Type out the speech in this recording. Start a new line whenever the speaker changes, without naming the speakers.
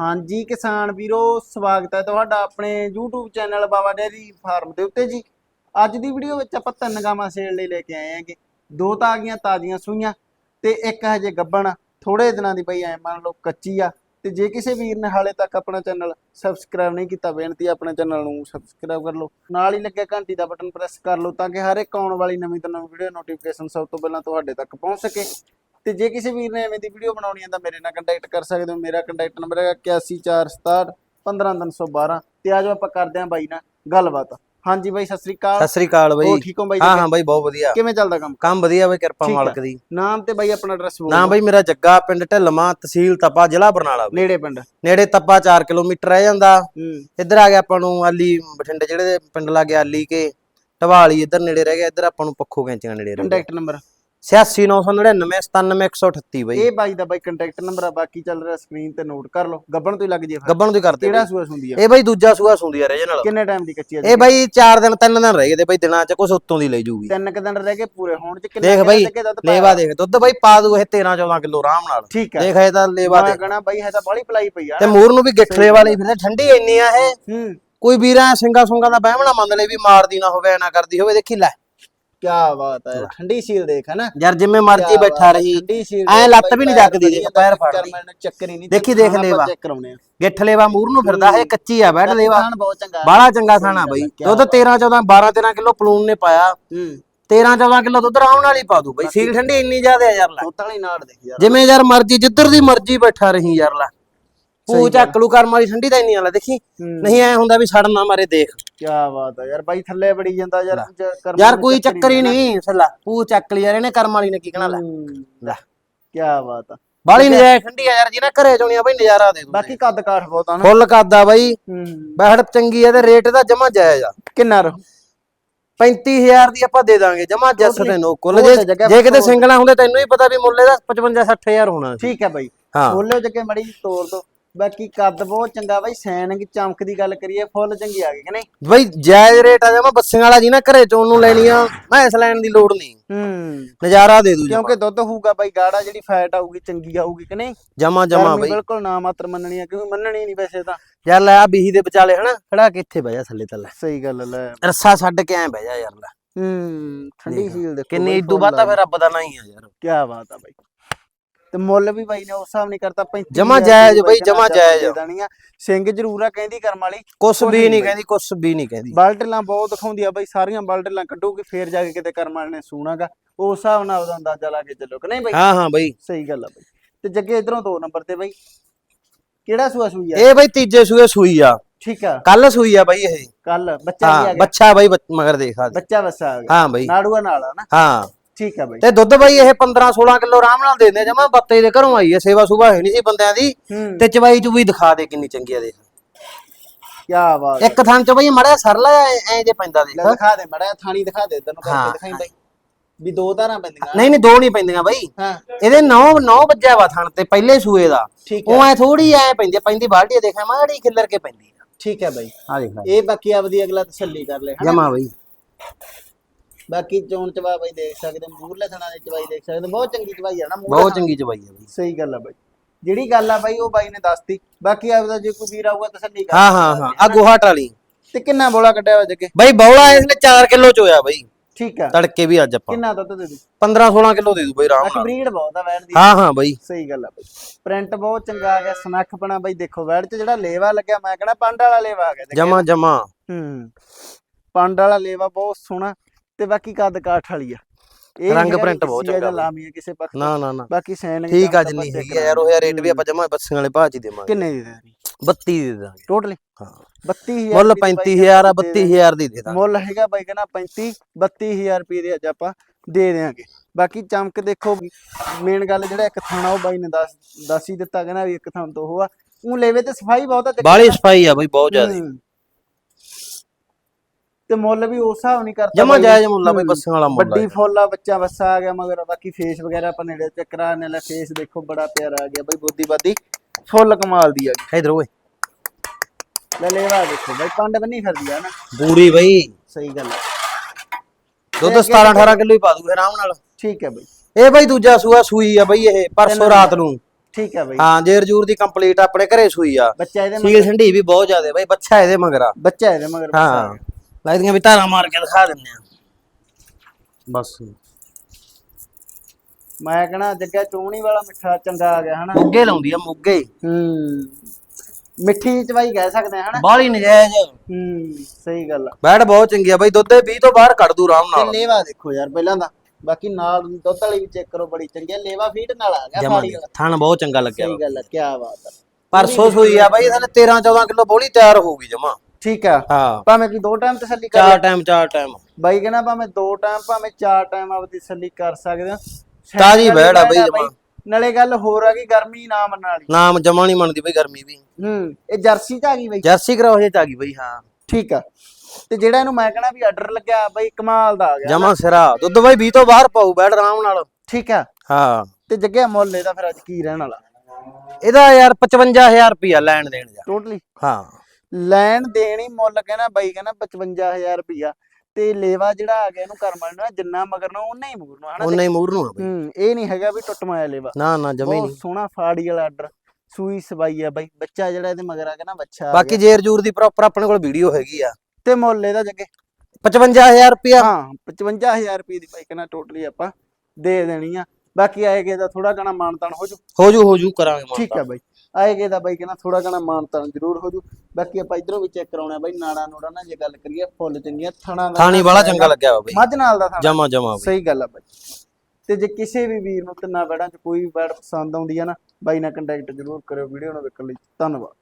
ਹਾਂਜੀ ਕਿਸਾਨ ਵੀਰੋ, ਸਵਾਗਤ ਹੈ ਤੁਹਾਡਾ ਆਪਣੇ YouTube channel Baba dairy farm ਦੇ ਉੱਤੇ ਜੀ। ਅੱਜ ਦੀ ਵੀਡੀਓ ਵਿੱਚ ਆਪਾਂ ਤਿੰਨ ਗਾਵਾਂ ਸੇਲ ਲਈ ਲੈ ਕੇ ਆਏ ਹਾਂਗੇ। ਦੋ ਤਾਂ ਆ ਗਈਆਂ, ਤਾਜ਼ੀਆਂ ਸੂਈਆਂ ਤੇ ਇੱਕ ਹਜੇ ਗੱਬਣ। ਥੋੜੇ ਦਿਨਾਂ ਦੀ ਪਈ ਐ ਮੰਨ ਲਓ ਕੱਚੀ ਆ। ਤੇ ਜੇ ਕਿਸੇ ਵੀਰ ਨੇ ਹਾਲੇ ਤੱਕ ਆਪਣਾ ਚੈਨਲ ਸਬਸਕ੍ਰਾਈਬ ਨਹੀਂ ਕੀਤਾ, ਬੇਨਤੀ ਆਪਣੇ ਚੈਨਲ ਨੂੰ ਸਬਸਕ੍ਰਾਈਬ ਕਰ ਲਓ। ਨਾਲ ਹੀ ਲੱਗਿਆ ਘੰਟੀ ਦਾ ਬਟਨ ਪ੍ਰੈਸ ਕਰ ਲਓ ਤਾਂ ਕਿ ਹਰ ਇੱਕ ਆਉਣ ਵਾਲੀ ਨਵੀਂ ਤੋਂ ਨਵੀਂ ਵੀਡੀਓ ਨੋਟੀਫਿਕੇਸ਼ਨ ਸਭ ਤੋਂ ਪਹਿਲਾਂ ਤੁਹਾਡੇ ਤੱਕ ਪਹੁੰਚ ਸਕੇ। ਤੇ ਜੇ ਕਿਸੇ ਵੀਰ ਨੇ ਐਵੇਂ ਦੀ ਵੀਡੀਓ ਬਣਾਉਣੀ ਹੈ ਤਾਂ ਮੇਰੇ ਨਾਲ ਕੰਟੈਕਟ ਕਰ ਸਕਦੇ ਹੋ। ਮੇਰਾ ਕੰਟੈਕਟ ਨੰਬਰ ਹੈਗਾ 8147 15312 ਤੇ ਆਜੋ ਆਪਾਂ ਕਰਦੇ ਆਂ ਬਾਈ ਨਾਲ ਗੱਲਬਾਤ। ਹਾਂਜੀ ਬਾਈ ਸਤਿ ਸ੍ਰੀ ਅਕਾਲ।
ਸਤਿ ਸ੍ਰੀ ਅਕਾਲ ਬਈ।
ਠੀਕ ਹੋ ਬਾਈ?
ਹਾਂ? ਹਾਂ ਬਈ ਬਹੁਤ ਵਧੀਆ।
ਕਿਵੇਂ ਚੱਲਦਾ ਕੰਮ?
ਕੰਮ ਵਧੀਆ ਬਈ ਕਿਰਪਾ। ਮਾਲਕ ਦੀ।
ਨਾਮ ਤੇ ਬਾਈ ਆਪਣਾ ਐਡਰੈਸ ਬੋਲ
ਨਾਮ ਬਈ ਮੇਰਾ ਜੱਗਾ ਪਿੰਡ ਢਿੱਲਮਾ ਤਹਿਸੀਲ ਤਪਾ ਜ਼ਿਲ੍ਹਾ ਬਰਨਾਲਾ।
ਨੇੜੇ ਪਿੰਡ।
ਨੇੜੇ ਤਪਾ 4 ਕਿਲੋਮੀਟਰ ਰਹਿ ਜਾਂਦਾ।
ਹੂੰ।
ਇੱਧਰ ਆ ਗਿਆ ਆਪਾਂ ਨੂੰ ਆਲੀ ਬਠਿੰਡੇ ਜਿਹੜੇ ਪਿੰਡ ਲੱਗੇ ਆਲੀ ਕੇ ਢਵਾਲੀ ਇੱਧਰ ਨੇੜੇ ਰਹਿ ਗਿਆ। ਇੱਧਰ ਆਪਾਂ ਨੂੰ ਪੱਖੋ ਕੈਂਚੀਆਂ ਨੇੜੇ ਰਹਿ ਗਿਆ।
ਕੰਟੈਕਟ ਨੰਬਰ
86999 97138 ਬਈ।
ਇਹ ਬਾਈ ਦਾ ਬਾਈ ਕੰਟੈਕਟ ਨੰਬਰ ਆ ਬਾਕੀ ਚੱਲ ਰਿਹਾ ਸਕਰੀਨ ਤੇ ਨੋਟ ਕਰ ਲਓ। ਗੱਬਣ ਤੋਂ ਹੀ ਲੱਗ ਜੇ ਫਿਰ।
ਗੱਬਣ ਦੀ ਕਰਦੇ
ਕਿਹੜਾ। ਸੂਆ ਹੁੰਦੀ ਆ?
ਇਹ ਬਈ ਦੂਜਾ ਸੂਆ ਸੁੰਦੀ ਆ ਰੇ ਨਾਲ
ਕਿੰਨੇ ਟਾਈਮ ਦੀ ਕੱਚੀ ਆ
ਇਹ ਬਈ 4 ਦਿਨ 3 ਦਿਨ ਰਹਿ ਗਏ ਤੇ ਬਈ ਦਿਨਾਂ ਚ ਕੁਛ ਉੱਤੋਂ ਦੀ ਲੈ ਜੂਗੀ।
ਤਿੰਨ ਕੁ ਦਿਨ ਰਹਿ ਗਏ ਪੂਰੇ ਹੋਣ ਚ। ਕਿੰਨਾ
ਦੇਖ ਬਈ? ਲੇਵਾ ਦੇਖ ਦੁੱਧ ਬਈ ਪਾ ਦੂ ਇਹ 13 14 ਕਿਲੋ ਆਰਾਮ ਨਾਲ।
ਠੀਕ ਹੈ
ਦੇਖ ਇਹ ਤਾਂ ਲੇਵਾ ਦੇਖ
ਕਹਣਾ ਬਾਈ ਹੈ ਤਾਂ ਬੜੀ ਪਲਾਈ ਪਈ ਆ।
ਤੇ ਮੂਰ ਨੂੰ ਵੀ ਗਿੱਠਲੇ ਵਾਲੀ ਫਿਰਦੇ ਠੰਡੀ ਇੰਨੀ ਆ ਇਹ।
ਹੂੰ।
ਕੋਈ ਵੀਰਾਂ ਸਿੰਗਾ ਸੁੰਗਾ ਦਾ ਬਹਿਮਣਾ ਮੰਨ ਲੈ ਵੀ ਮਾਰਦੀ ਨਾ ਹੋਵੇ ਨਾ ਕਰਦੀ ਹੋਵੇ ਦੇਖੀ ਲੈ।
ਕੀ ਬਾਤ ਹੈ ਠੰਡੀ ਸੀਲ ਦੇਖ ਹੈ ਨਾ?
ਯਾਰ ਜਿਵੇਂ ਮਰਜ਼ੀ ਬੈਠਾ ਰਹੀ ਐਂ ਲੱਤ ਵੀ ਨੀ
ਪੈਰ
ਜੱਕਦੀ ਦੇਖ, ਪੈਰ ਫੜ ਲਈ।
ਕਰਮ ਚੱਕਰ ਹੀ ਨਹੀਂ
ਦੇਖੀ ਦੇਖ ਲੇਵਾ।
ਆ
ਗਿੱਠਲੇਵਾ ਮੂਰ ਨੂੰ ਫਿਰਦਾ ਇਹ ਕੱਚੀ ਆ ਬੈਠ ਲੇਵਾ।
ਬਹੁਤ ਚੰਗਾ
ਖਾਣਾ ਬਈ। ਦੁੱਧ 13 14 12 13 ਕਿਲੋ ਪਲੂਨ ਨੇ ਪਾਇਆ।
ਹੂੰ।
13 14 ਕਿਲੋ ਦੁੱਧ ਆਰਾਮ ਨਾਲ ਹੀ ਪਾ ਦੂ ਬਈ। ਸੀਲ ਠੰਡੀ ਇੰਨੀ ਜ਼ਿਆਦਾ ਯਾਰ ਲੈ।
ਤੋਤਾ ਵਾਲੀ ਨਾੜ ਦੇਖ ਯਾਰ।
ਜਿਵੇਂ ਯਾਰ ਮਰਜ਼ੀ ਜਿੱਧਰ ਦੀ ਮਰਜ਼ੀ ਬੈਠਾ ਰਹੀ ਯਾਰ ਲੈ। ਪੂ ਚੱਕ ਲੂ ਕਰਮ ਵਾਲੀ ਠੰਡੀ ਤਾਂ ਇੰਨੀ ਆ ਲੈ ਦੇਖੀ?
ਹੂੰ।
ਨਹੀਂ ਐ ਹੁੰਦਾ ਵੀ ਸੜਨ ਨਾ ਮਾਰੇ ਦੇਖ।
ਕੀ ਬਾਤ ਹੈ ਯਾਰ ਬਾਈ ਥੱਲੇ ਬੜੀ ਜਾਂਦਾ ਯਾਰ ਜ- ਕਰਮ
ਯਾਰ
ਨੂੰ
ਕੋਈ
ਚੱਕਰ
ਹੀ ਨਹੀਂ ਸੱਲਾ ਪੂ ਚੱਕ ਲਈ ਯਾਰ ਇਹਨੇ ਕਰਮ ਵਾਲੀ ਨੇ ਕੀ ਕਹਿਣਾ ਲੈ।
ਹੂੰ।
ਲੈ।
ਕੀ ਬਾਤ ਆ।
ਬਾਲੀ ਨਜ਼ਾਇਜ਼ ਠੰਡੀ ਆ ਯਾਰ ਜਿਹਨੇ ਘਰੇ ਚੋਣੀ ਆ ਬਈ ਨਜ਼ਾਰਾ ਦੇ ਦੂ
ਬਾਕੀ ਕੱਦ ਕਾਠ ਬਹੁਤ ਆ ਨਾ।
ਫੁੱਲ ਬਾਈ।
ਹੂੰ।
ਬਹਿੜ ਚੰਗੀ ਆ ਤੇ ਰੇਟ ਇਹਦਾ ਜਮਾ ਜਾਇਜ਼ ਆ।
ਕਿੰਨਾ ਰਹੂ?
35000 ਦੀ ਆਪਾਂ ਦੇ ਦਾਂਗੇ ਜਮਾ ਜੱਸ ਕੁੱਲ। ਜੇ ਜੇ ਕਿਤੇ। ਸਿੰਗਲਾ ਹੁੰਦੇ ਤੈਨੂੰ ਹੀ ਪਤਾ ਵੀ ਮੁੱਲ ਇਹਦਾ 55 60000 ਹੋਣਾ
ਠੀਕ ਹੈ ਬਾਈ।
ਹਾਂ।
ਬੋਲਿਓ ਜੱਗੇ ਮੜੀ ਜੀ ਤੋੜ ਦੋ। ਬਾਕੀ ਕੱਦ ਬਹੁਤ ਚੰਗਾ ਬਾਈ ਸੈਨ ਦੀ ਚਮਕ ਦੀ ਗੱਲ ਕਰੀਏ ਫੁੱਲ ਚੰਗੀ ਆ ਗਈ ਕਿ ਨਹੀਂ?
ਬਈ ਜਾਇਜ਼ ਰੇਟ ਆ ਜਮਾ ਬੱਸਿਆਂ ਵਾਲਾ ਜੀ ਨਾ ਘਰੇ ਚੋਣ ਨੂੰ ਲੈਣੀ ਆ ਮੈਸ ਲੈਣ ਦੀ ਲੋੜ ਨਹੀਂ।
ਹੂੰ।
ਨਜ਼ਾਰਾ ਦੇ ਦੂ
ਕਿਉਂਕਿ ਦੁੱਧ ਹੋਊਗਾ ਬਾਈ ਗਾੜਾ ਜਿਹੜੀ ਫੈਟ ਆਊਗੀ ਚੰਗੀ ਆਊਗੀ ਕਿ ਨਹੀਂ?
ਜਮਾ ਜਮਾ ਬਈ।
ਬਿਲਕੁਲ ਨਾ ਮਾਤਰ ਮੰਨਣੀ ਆ ਕਿਉਂਕਿ ਮੰਨਣੀ ਨਹੀਂ ਵੈਸੇ ਤਾਂ।
ਯਾਰ ਲੈ ਆ ਬੀਹੀ ਦੇ ਵਿਚਾਲੇ ਹਨਾ? ਖੜਾ ਕੇ ਇੱਥੇ ਬਹਿ ਜਾ ਥੱਲੇ ਥੱਲੇ
ਸਹੀ ਗੱਲ ਲੈ।
ਰੱਸਾ ਛੱਡ ਕੇ ਐ ਬਹਿ ਜਾ ਯਾਰ ਲੈ।
ਹੂੰ ਠੰਡੀ। ਫੀਲ ਦੇਖੋ
ਕਿੰਨੀ ਇਦੂ ਬਾਤ ਫਿਰ ਰੱਬ ਦਾ ਨਹੀਂ ਆ ਯਾਰ।
ਕੀ ਬਾਤ ਆ ਬਾਈ। ਤੇ ਮੁੱਲ ਵੀ ਬਾਈ ਨੇ ਉਸ ਹਿਸਾਬ ਨਹੀਂ ਕਰਤਾ 35
ਜਮਾਂ ਜਾਇਜ਼ ਬਾਈ, ਜਮਾਂ ਜਾਇਜ਼।
ਦੇਣੀਆਂ ਸਿੰਘ ਜ਼ਰੂਰ ਆ ਕਹਿੰਦੀ ਕਰਮ ਵਾਲੀ
ਕੁਛ ਵੀ ਨਹੀਂ। ਕਹਿੰਦੀ ਕੁਛ ਵੀ ਨਹੀਂ ਕਹਿੰਦੀ।
ਬਾਲਟਲਾਂ ਬਹੁਤ ਦਿਖਾਉਂਦੀ ਆ ਬਾਈ ਸਾਰੀਆਂ ਬਾਲਟਲਾਂ ਕੱਢੂਗੀ ਫੇਰ ਜਾ ਕੇ ਕਿਤੇ ਕਰਮ ਵਾਲੇ ਨੇ ਸੂਣਾਗਾ। ਉਸ ਹਿਸਾਬ ਨਾਲ ਉਹਦਾ ਅੰਦਾਜ਼ਾ ਲਾ ਕੇ ਚੱਲੋ ਕਿ ਨਹੀਂ ਬਾਈ?
ਹਾਂ ਹਾਂ ਬਈ।
ਸਹੀ ਗੱਲ ਆ ਬਾਈ। ਤੇ ਜੱਗੇ ਇਧਰੋਂ ਦੋ ਨੰਬਰ ਤੇ ਬਾਈ। ਕਿਹੜਾ ਸੂਆ ਸੂਈ ਆ?
ਇਹ ਬਈ ਤੀਜੇ ਸੂਏ ਸੂਈ ਆ।
ਠੀਕ ਆ।
ਕੱਲ ਸੂਈ ਆ ਬਈ ਇਹ।
ਕੱਲ ਬੱਚਾ ਵੀ ਆ ਗਿਆ।
ਬੱਚਾ ਬਈ ਮਗਰ ਦੇਖ
ਬੱਚਾ ਵਸਾ ਆ ਗਿਆ।
ਹਾਂ ਬਈ।
ਨਾੜੂਆ ਨਾਲ ਆ ਨਾ?
ਹਾਂ।
ਠੀਕ ਆ ਬਾਈ।
ਤੇ ਦੁੱਧ ਬਈ ਇਹ 15 16 ਕਿਲੋ ਆਰਾਮ ਨਾਲ ਦਿੰਦੇ ਜਮਾ ਬੱਤੇ ਦੇ ਘਰੋਂ ਆਈ ਹੈ ਸੇਵਾ ਸੁਭਾ ਹੈ ਨਹੀਂ ਸੀ ਬੰਦਿਆਂ ਦੀ।
ਹੂੰ।
ਤੇ ਚਵਾਈ ਚੁਵੀ ਦਿਖਾ ਦੇ ਕਿੰਨੀ ਚੰਗੀ ਆ ਦੇਖ।
ਕੀ ਬਾਤ
ਇੱਕ ਥਾਂ ਚ ਬਈ ਮੜਿਆ ਸਰਲਾ ਐ ਜੇ ਪੈਂਦਾ ਦੇਖ।
ਲੈ ਦਿਖਾ ਦੇ ਮੜਾ ਥਾਣੀ ਦਿਖਾ ਦੇ ਤੈਨੂੰ ਕਰਕੇ
ਹਾਂ।
ਦਿਖਾਈ ਬਾਈ। ਵੀ ਦੋ ਧਾਰਾਂ ਪੈਂਦੀਆਂ।
ਨਹੀਂ ਨਹੀਂ ਦੋ ਨਹੀਂ ਪੈਂਦੀਆਂ ਬਈ।
ਹਾਂ।
ਇਹਦੇ 9 9 ਵੱਜਿਆ ਵਾ ਥਣ ਤੇ ਪਹਿਲੇ ਸੂਏ ਦਾ।
ਠੀਕ ਹੈ
ਉਹ ਐ ਥੋੜੀ ਐ ਪੈਂਦੀ ਆ, ਪੈਂਦੀ ਬਾਲਟੀ ਆ, ਦੇਖਿਆ ਮਾੜੀ ਖਿੱਲਰ ਕੇ ਪੈਂਦੀ
ਠੀਕ ਹੈ ਬਾਈ।
ਆ ਦੇਖ ਲੈ।
ਇਹ ਬਾਕੀ ਆਪਦੀ ਅਗਲਾ ਤਸੱਲੀ ਕਰ ਲੈ ਹਨਾ?
ਜਮਾ ਬਈ।
ਬਾਕੀ ਚੋਣ ਚਵਾ ਬਾਈ ਦੇਖ ਸਕਦੇ ਮੂਰਲੇ ਥਣਾ ਦੀ ਚਵਾਈ ਦੇਖ ਸਕਦੇ ਬਹੁਤ ਚੰਗੀ ਚਵਾਈ ਆ ਨਾ ਮੂਹਰਲੇ
ਬਹੁਤ
ਥਣਾ।
ਚੰਗੀ ਚਵਾਈ ਆ ਬਈ।
ਸਹੀ ਗੱਲ ਆ ਬਾਈ। ਜਿਹੜੀ ਗੱਲ ਆ ਬਾਈ ਉਹ ਬਾਈ ਨੇ ਦੱਸਤੀ। ਬਾਕੀ ਆਪਦਾ ਜੇ ਕੋਈ ਵੀਰ ਆਊਗਾ ਤਸੱਲੀ ਕਰ
ਹਾਂ ਹਾਂ ਹਾਂ। ਆ। ਗੋਹਾ ਟਾਲੀ
ਤੇ ਕਿੰਨਾ ਬੋਲਾ ਕੱਢਿਆ ਵਾ ਜੱਗੇ?
ਬਈ ਬੌਲਾ ਇਸ ਨੇ 4 ਕਿਲੋ ਚ ਹੋਇਆ ਬਈ।
ਠੀਕ ਆ।
ਤੜਕੇ ਵੀ ਅੱਜ ਆਪਾਂ।
ਕਿੰਨਾ ਦੁੱਧ ਦੇ ਦੂ
15 16 ਕਿਲੋ ਦੇ ਦੂ ਬਈ ਆਰਾਮ ਨਾਲ।
ਬਰੀਡ ਬਹੁਤ ਆ ਵੈੜ ਦੀ।
ਹਾਂ ਹਾਂ ਬਈ।
ਸਹੀ ਗੱਲ ਆ ਬਾਈ। ਪ੍ਰਿੰਟ ਬਹੁਤ ਚੰਗਾ ਆ ਗਿਆ ਸਨੱਖਪਣਾ ਬਾਈ। ਦੇਖੋ ਵੈੜ 'ਚ ਜਿਹੜਾ ਲੇਵਾ ਲੱਗਿਆ ਮੈਂ ਕਹਿੰਦਾ ਪੰਡ ਵਾਲਾ ਲੇਵਾ ਆ ਗਿਆ।
ਜਮਾ ਜਮਾ।
ਹੂੰ। ਪੰਡ ਵਾਲਾ ਲੇਵਾ ਬਹੁਤ ਸੋਹਣਾ। ਤੇ ਬਾਕੀ ਕੱਦ ਕਾਠ ਵਾਲੀ ਆ। ਇਹ
ਰੰਗ print
ਵੀ
ਬਹੁਤ ਚੰਗਾ
ਦਾ ਲਾਮੀ ਆ ਕਿਸੇ ਪੱਖ
ਨਾ ਨਾ ਨਾ।
ਬਾਕੀ ਸੈਨ
ਠੀਕ ਆ ਜਿੰਨੀ ਹੈਗੀ ਆ ਯਾਰ ਉਹ ਯਾਰ ਰੇਟ ਵੀ ਆਪਾਂ ਜਮਾ ਬੱਸੀਆਂ ਵਾਲੇ ਭਾਅ ਚ ਹੀ ਦੇਵਾਂਗੇ।
ਕਿੰਨੇ ਦੀ ਦੇਣੀ?
32 ਦੇ ਦਾਂਗੇ
ਟੋਟਲੀ
ਹਾਂ।
32000
ਮੁੱਲ
ਰੁਪਏ ਦੀ ਬਾਈ
35000 ਆ
ਦੇ
32000 ਦੀ ਦੇ ਦਾਂਗੇ।
ਮੁੱਲ ਹੈਗਾ ਬਾਈ ਕਹਿੰਦਾ 35 32000 ਰੁਪਏ ਦੇ ਅੱਜ ਆਪਾਂ ਦੇ ਦੇਾਂਗੇ ਬਾਕੀ ਚਮਕ ਦੇਖੋ ਮੇਨ ਗੱਲ ਜਿਹੜਾ ਇੱਕ ਥਾਣਾ ਉਹ ਬਾਈ ਨੇ ਦੱਸ ਦੱਸ ਹੀ ਦਿੱਤਾ ਕਹਿੰਦਾ ਵੀ ਇੱਕ ਥਾਂ ਤੋਂ ਉਹ ਆ। ਉਹ ਲੈਵੇ ਤੇ ਸਫ਼ਾਈ ਬਹੁਤ ਆ ਤੇ
ਬਾਲੀ ਸਫ਼ਾਈ ਆ ਬਈ ਬਹੁਤ ਜ਼ਿਆਦਾ।
ਹੂੰ। ਤੇ ਮੁੱਲ ਵੀ ਉਸ ਹਿਸਾਬ ਨਹੀਂ ਕਰਦਾ
ਜਮਾ। ਜਾਇਜ਼ ਮੁੱਲ ਆ ਬਈ
ਹੂੰ।
ਬੱਸੀਆਂ ਵਾਲਾ ਮੁੱਲ
ਵੱਡੀ ਫੁੱਲ ਆ ਬੱਚਾ ਬੱਸਾ ਆ ਗਿਆ ਮਗਰ ਬਾਕੀ ਫੇਸ ਵਗੈਰਾ ਆਪਾਂ ਨੇੜੇ ਚੱਕਰਾ ਨੇ ਲੈ ਫੇਸ ਦੇਖੋ ਬੜਾ ਪਿਆਰਾ ਆ ਗਿਆ ਬਈ ਬੋਦੀ ਬਾਦੀ ਫੁੱਲ ਕਮਾਲ ਦੀ ਆ ਗਈ।
ਇਧਰ ਓਏ।
ਲੈ ਲੈਵਾ ਦੇਖੋ ਬਈ ਪੰਡ ਬੰਨੀ ਫਿਰਦੀ ਆ ਨਾ।
ਪੂਰੀ ਬਈ।
ਸਹੀ ਗੱਲ ਆ।
ਦੁੱਧ 17 18 ਕਿਲੋ ਹੀ ਪਾ ਦੂਗੇ ਆਰਾਮ ਨਾਲ।
ਠੀਕ ਹੈ ਬਈ।
ਇਹ ਬਈ ਦੂਜਾ ਸੂਆ ਸੂਈ ਆ ਬਈ ਇਹ ਪਰਸੋਂ ਰਾਤ ਨੂੰ।
ਠੀਕ ਹੈ ਬਾਈ।
ਹਾਂ ਜੇਰ ਜੂਰ ਦੀ ਕੰਪਲੀਟ ਆਪਣੇ ਘਰੇ ਸੂਈ ਆ।
ਬੱਚਾ ਇਹਦੇ
ਸੀਲ ਠੰਡੀ ਵੀ ਬਹੁਤ ਜ਼ਿਆਦਾ ਬਾਈ ਬੱਚਾ ਇਹਦੇ ਮਗਰ ਆ।
ਬੱਚਾ ਇਹਦੇ ਮਗਰ
ਹਾਂ। ਲੱਗਦੀਆਂ ਵੀ ਧਾਰਾਂ ਮਾਰ ਕੇ ਦਿਖਾ ਦਿੰਨੇ ਆ। ਬਸ।
ਮੈਂ ਕਹਣਾ ਜੱਗਾ ਚੋਣੀ ਵਾਲਾ ਮਿੱਠਾ ਚੰਗਾ ਆ ਗਿਆ ਹਨਾ?
ਮੁੱਗੇ ਲਾਉਂਦੀ ਆ ਮੁੱਗੇ।
ਹੂੰ। ਮਿੱਠੀ ਚਵਾਈ ਕਹਿ ਸਕਦੇ ਆ ਹਨਾ?
ਬਾਹਲੀ ਨਜਾਇਜ਼।
ਹੂੰ ਸਹੀ ਗੱਲ ਆ।
ਬੈਡ ਬਹੁਤ ਚੰਗੀ ਆ ਬਾਈ ਦੁੱਧ ਦੇ 20 ਤੋਂ ਬਾਹਰ ਕੱਢ ਦੂ ਆਰਾਮ
ਤੇ
ਨਾਲ
ਲੇਵਾ ਦੇਖੋ ਯਾਰ ਪਹਿਲਾਂ ਦਾ ਬਾਕੀ ਨਾਲ ਦੁੱਧ ਵਾਲੀ ਵੀ ਚੈੱਕ ਕਰੋ ਬੜੀ ਚੰਗੀ ਆ। ਲੇਵਾ ਫੀਟ ਨਾਲ ਆ ਗਿਆ
ਜਮਾ
ਫਾੜੀ ਵਾਲਾ
ਥਣ ਬਹੁਤ ਚੰਗਾ ਲੱਗਿਆ।
ਸਹੀ ਗੱਲ ਆ ਕੀ ਬਾਤ ਆ।
ਪਰਸੋਂ ਸੂਈ ਆ ਬਾਈ ਥਲੇ 13 14 ਕਿਲੋ ਬੋਲੀ ਤਿਆਰ ਹੋਊਗੀ ਜਮਾ।
ਠੀਕ ਆ?
ਹਾਂ।
ਭਾਵੇਂ ਕਿ ਦੋ ਟਾਈਮ ਤਸੱਲੀ ਕਰ
ਚਾਰ ਟਾਈਮ ਚਾਰ ਟਾਈਮ
ਬਾਈ ਕਹਿੰਦਾ ਭਾਵੇਂ ਦੋ ਟਾਈਮ ਭਾਵੇਂ ਚਾਰ ਟਾਈਮ ਆਪਦੀ ਤਸੱਲੀ ਕਰ ਸਕਦੇ ਆ।
ਤਾਜ਼ੀ ਬੈੜ ਆ
ਦੀ
ਬਈ
ਬੈੜ
ਜਮਾਂ।
ਨਾਲੇ ਗੱਲ ਹੋਰ ਆ ਗਈ ਗਰਮੀ ਨਾ ਮੰਨਣ ਵਾਲੀ।
ਨਾਮ ਜਮਾ ਨਹੀਂ ਮੰਨਦੀ ਬਈ ਗਰਮੀ ਵੀ।
ਹੂੰ ਇਹ ਜਰਸੀ ਚ ਆ ਗਈ ਬਾਈ।
ਜਰਸੀ ਕਰਾਓ ਇਹ ਚ ਆ ਗਈ ਬਈ ਹਾਂ।
ਠੀਕ ਆ। ਤੇ ਜਿਹੜਾ ਇਹਨੂੰ ਮੈਂ ਕਹਣਾ ਵੀ ਆਰਡਰ ਲੱਗਿਆ ਬਈ ਕਮਾਲ ਦਾ ਆ ਗਿਆ।
ਜਮਾ ਸਿਰਾ। ਦੁੱਧ ਬਾਈ 20 ਤੋਂ ਬਾਹਰ ਪਾਊ ਬੈਡ ਆਰਾਮ ਨਾਲ।
ਠੀਕ ਆ।
ਹਾਂ।
ਤੇ ਜੱਗਿਆ ਮੁੱਲ ਇਹਦਾ ਫਿਰ ਅੱਜ ਕੀ ਰਹਿਣ ਵਾਲਾ?
ਇਹਦਾ ਯਾਰ 55000 ਰੁਪਿਆ ਲੈਣ ਦੇਣ ਜਾ।
ਟੋਟਲੀ
ਹਾਂ।
ਲੈਣ ਦੇਣੀ ਮੁੱਲ ਕਹਿੰਦਾ ਬਾਈ ਕਹਿੰਦਾ 55000 ਰੁਪਿਆ ਤੇ ਲੇਵਾ ਜਿਹੜਾ ਆ ਗਿਆ ਇਹਨੂੰ ਕਰ ਮਲਣਾ ਜਿੰਨਾ ਮਗਰ ਨਾ ਉਹਨਾਂ ਹੀ ਮੂਰਨਾ ਹਨਾ
ਉਨਾ ਹੀ ਮੂਰ ਨੂੰ ਆ ਬਈ।
ਹੂੰ ਇਹ ਨਹੀਂ ਹੈਗਾ ਵੀ ਟੁੱਟ ਮਾਇਆ ਲੇਵਾ।
ਨਾ ਨਾ ਜਮੇ ਨਹੀਂ।
ਸੋਹਣਾ ਫਾੜੀ ਵਾਲਾ ਆਰਡਰ ਸੂਈ ਸਬਾਈ ਆ ਬਾਈ। ਬੱਚਾ ਜਿਹੜਾ ਇਹਦੇ ਮਗਰ ਆ ਗਿਆ ਨਾ ਬੱਚਾ
ਬਾਕੀ ਜੇਰ ਜੂਰ ਦੀ ਪ੍ਰੋਪਰ ਆਪਣੇ ਕੋਲ ਵੀਡੀਓ ਹੈਗੀ ਆ।
ਤੇ ਮੁੱਲ ਇਹਦਾ ਜੱਗੇ।
55000 ਰੁਪਿਆ
ਹਾਂ 55000 ਰੁਪਏ ਦੀ ਬਾਈ ਕਹਿੰਦਾ ਟੋਟਲੀ ਆਪਾਂ ਦੇ ਦੇਣੀ ਆ। ਬਾਕੀ ਆਏਗੇ ਦਾ ਥੋੜਾ ਘਣਾ ਮਾਨਤਾਨ ਹੋ ਜੂ।
ਹੋ ਜੂ ਹੋ ਜੂ ਕਰਾਂਗੇ ਮਾਨ
ਠੀਕ ਆ ਬਾਈ। ਆਏਗੇ ਦਾ ਬਾਈ ਕਹਿੰਦਾ ਥੋੜਾ ਘਣਾ ਮਾਨਤਾਨ ਜ਼ਰੂਰ ਹੋ ਜੂ। ਬਾਕੀ ਆਪਾਂ ਇਧਰੋਂ ਵੀ ਚੈੱਕ ਕਰਾਉਣਾ ਬਾਈ ਨਾੜਾ ਨੂੜਾ ਨਾ ਜੇ ਗੱਲ ਕਰੀਏ ਫੁੱਲ ਚੰਗੀਆਂ ਥਣਾ ਦਾ
ਥਾਣੀ ਵਾਲਾ ਚੰਗਾ ਲੱਗਿਆ ਵਾ ਬਈ।
ਮੱਝ ਨਾਲ ਦਾ ਥਾਣਾ।
ਜਮਾ ਜਮਾ ਬਈ।
ਸਹੀ ਗੱਲ ਆ ਬਾਈ। ਤੇ ਜੇ ਕਿਸੇ ਵੀ ਵੀਰ ਨੂੰ ਤਿੰਨਾਂ ਬੈੜਾਂ ਚ ਕੋਈ ਵੀ ਬੈੜ ਪਸੰਦ ਆਉਂਦੀ ਆ ਨਾ ਬਾਈ ਨਾਲ ਕੰਟੈਕਟ ਜ਼ਰੂਰ ਕਰਿਓ ਵੀਡੀਓ ਨੂੰ ਵੇਖਣ ਲਈ ਧੰਨਵਾਦ।